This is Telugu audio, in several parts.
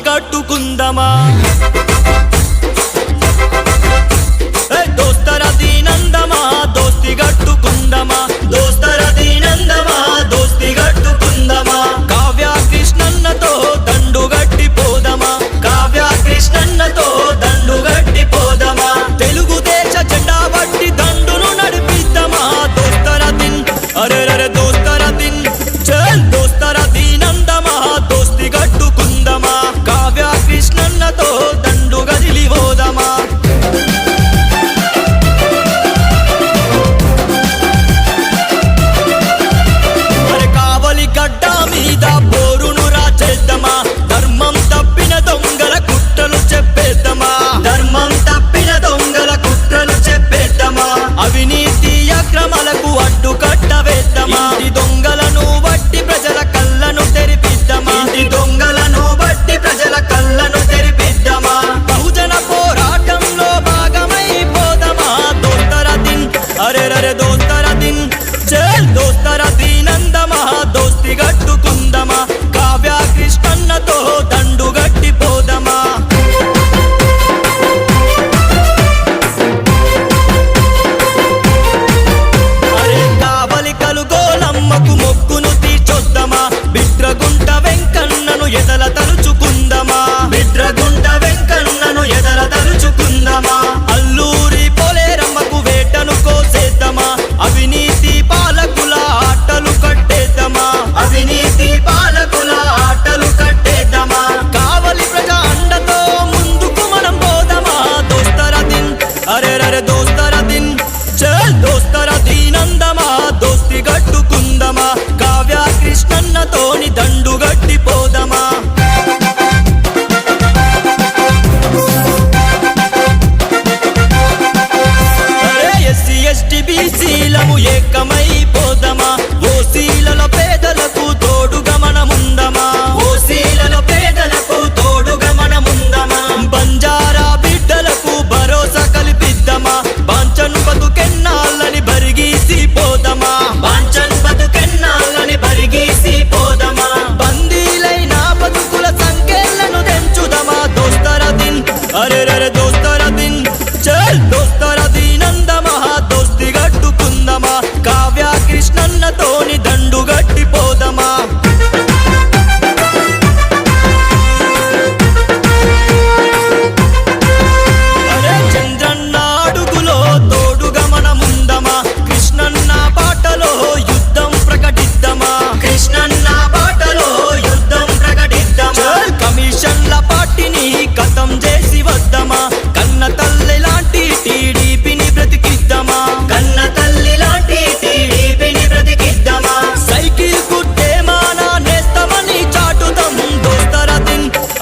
కట్టుకుందమా? మనము ఏకమైపోదమా? ఓ శీలలో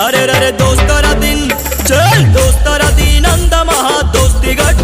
అరే రే దోస్తారా దిన్ చల్ దోస్తరా దీన్ అందమహా దోస్తి గట్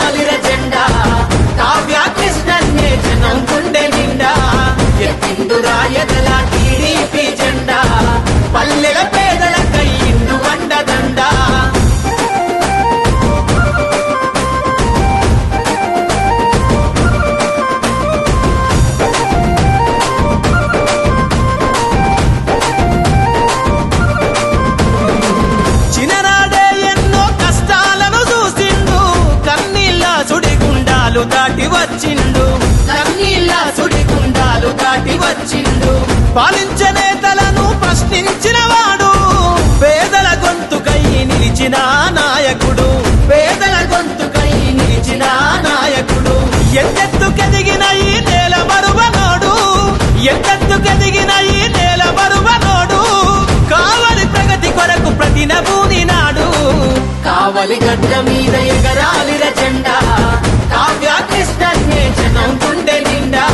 పాలించే నేతలను ప్రశ్నించిన వాడు పేదల గొంతుకై నిలిచిన నాయకుడు. పేదల గొంతుకై నిలిచిన నాయకుడు. ఎంతెత్తుకెదిగిన ఈ నేల మరువనోడు. ఎంతెత్తుకెదిగిన ఈ నేల మరువనోడు. కావలి ప్రగతి కొరకు ప్రతినభూని నాడు. కావలి గడ్డ మీద ఎగరాలిర జెండా కావ్య కృష్ణ నిండా.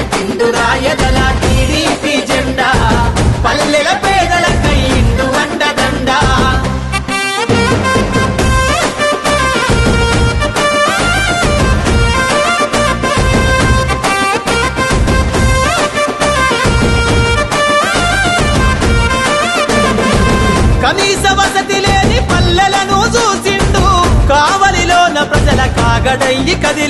రాయదల టీడీపీ జెండా. పల్లెల పేదల కైండు వండదండా కనీస వసతి లేని పల్లెలను చూసిండు. కావలిలోన ప్రజల కాగడయ్యి కదిలి